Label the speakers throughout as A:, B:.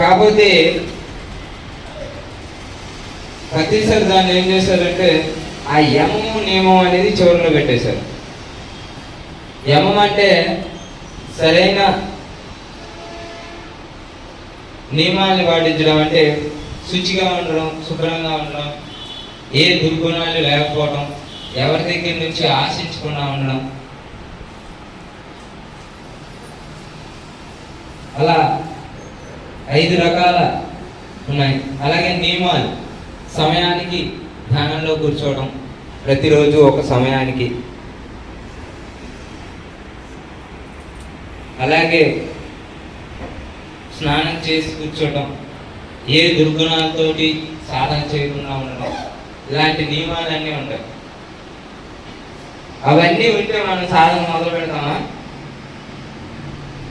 A: కాకపోతే ప్రతిసారి దాన్ని ఏం చేశారంటే ఆ యమము నియమం అనేది చివరిలో పెట్టేశారు. యమం అంటే సరైన నియమాన్ని పాటించడం అంటే శుచిగా ఉండడం శుభ్రంగా ఉండడం ఏ దుర్గుణాలు లేకపోవడం ఎవరి దగ్గర నుంచి ఆశించకుండా ఉండడం. అలా ఐదు రకాల ఉన్నాయి. అలాగే నియమాలు. సమయానికి ధ్యానంలో కూర్చోవడం ప్రతిరోజు ఒక సమయానికి. అలాగే స్నానం చేసి కూర్చోవడం ఏ దుర్గుణాలతోటి సాధన చేయకుండా ఉండడం ఇలాంటి నియమాలన్నీ ఉంటాయి. అవన్నీ ఉంటే మనం సాధన మొదలు పెడతామా?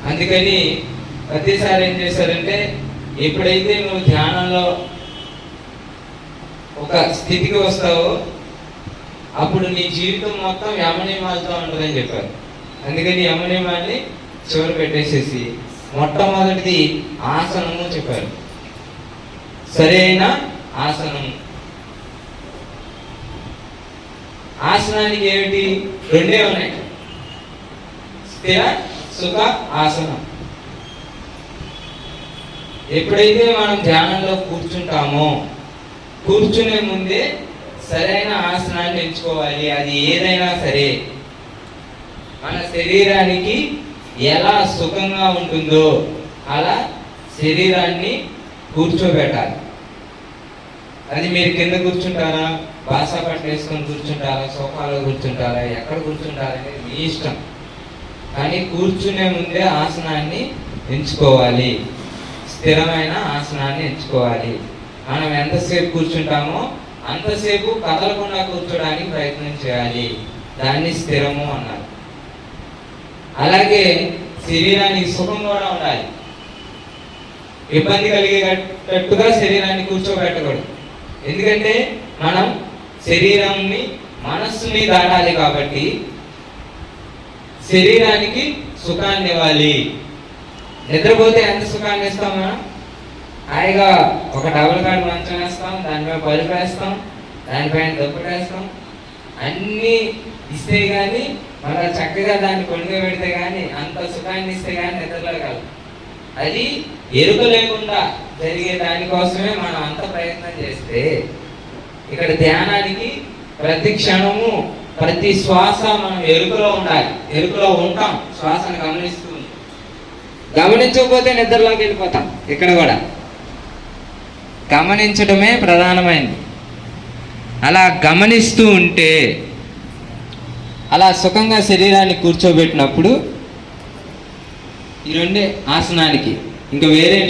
A: అందుకని ప్రతిసారి ఏం చేశారంటే ఎప్పుడైతే నువ్వు ధ్యానంలో ఒక స్థితికి వస్తావో అప్పుడు నీ జీవితం మొత్తం యమనియమాలతో ఉంటుందని చెప్పారు. అందుకని యమనియమాన్ని చివరి పెట్టేసేసి మొట్టమొదటిది ఆసనము చెప్పారు. సరైన ఆసనం ఆసనానికి ఏమిటి? రెండే ఉన్నాయి. స్థిర సుఖ ఆసనం. ఎప్పుడైతే మనం ధ్యానంలో కూర్చుంటామో కూర్చునే ముందే సరైన ఆసనాన్ని ఎంచుకోవాలి అది ఏదైనా సరే. మన శరీరానికి ఎలా సుఖంగా ఉంటుందో అలా శరీరాన్ని కూర్చోబెట్టాలి. అది మీరు కింద కూర్చుంటారా? బాసా పట్టు వేసుకొని కూర్చుంటారా? సోఫాలో కూర్చుంటారా? ఎక్కడ కూర్చుంటారా అనేది మీ ఇష్టం. కానీ కూర్చునే ముందే ఆసనాన్ని ఎంచుకోవాలి. స్థిరమైన ఆసనాన్ని ఎంచుకోవాలి. మనం ఎంతసేపు కూర్చుంటామో అంతసేపు కదలకుండా కూర్చోడానికి ప్రయత్నం చేయాలి. దాన్ని స్థిరము అన్నారు. అలాగే శరీరానికి సుఖం కూడా ఉండాలి. ఇబ్బంది కలిగేటట్టుగా శరీరాన్ని కూర్చోబెట్టకూడదు. ఎందుకంటే మనం శరీరాన్ని మనస్సుని దాటాలి కాబట్టి శరీరానికి సుఖాన్ని ఇవ్వాలి. నిద్రపోతే ఎంత సుఖాన్ని ఇస్తాం మనం? హాయిగా ఒక డబుల్ కార్డ్ మంచం వేస్తాం దానిపై పరుపు వేస్తాం దానిపైన దుప్పటి వేస్తాం. అన్నీ ఇస్తే కానీ మన చక్కగా దాన్ని కొనుగో పెడితే కానీ అంత సుఖాన్ని ఇస్తే కానీ నిద్రలేగలం అది ఎరుక లేకుండా జరిగే దానికోసమే మనం అంత ప్రయత్నం చేస్తే ఇక్కడ ధ్యానానికి ప్రతి క్షణము ప్రతి శ్వాస మనం ఎరుకలో ఉండాలి. ఎరుకలో ఉంటాం. శ్వాసను గమనిస్తూ గమనించకపోతే నిద్రలోకి వెళ్ళిపోతాం. ఇక్కడ కూడా. గమనించడమే ప్రధానమైనది అలా గమనిస్తూ ఉంటే అలా సుఖంగా శరీరాన్ని కూర్చోబెట్టినప్పుడు ఈ రెండే ఆసనానికి ఇంకా వేరే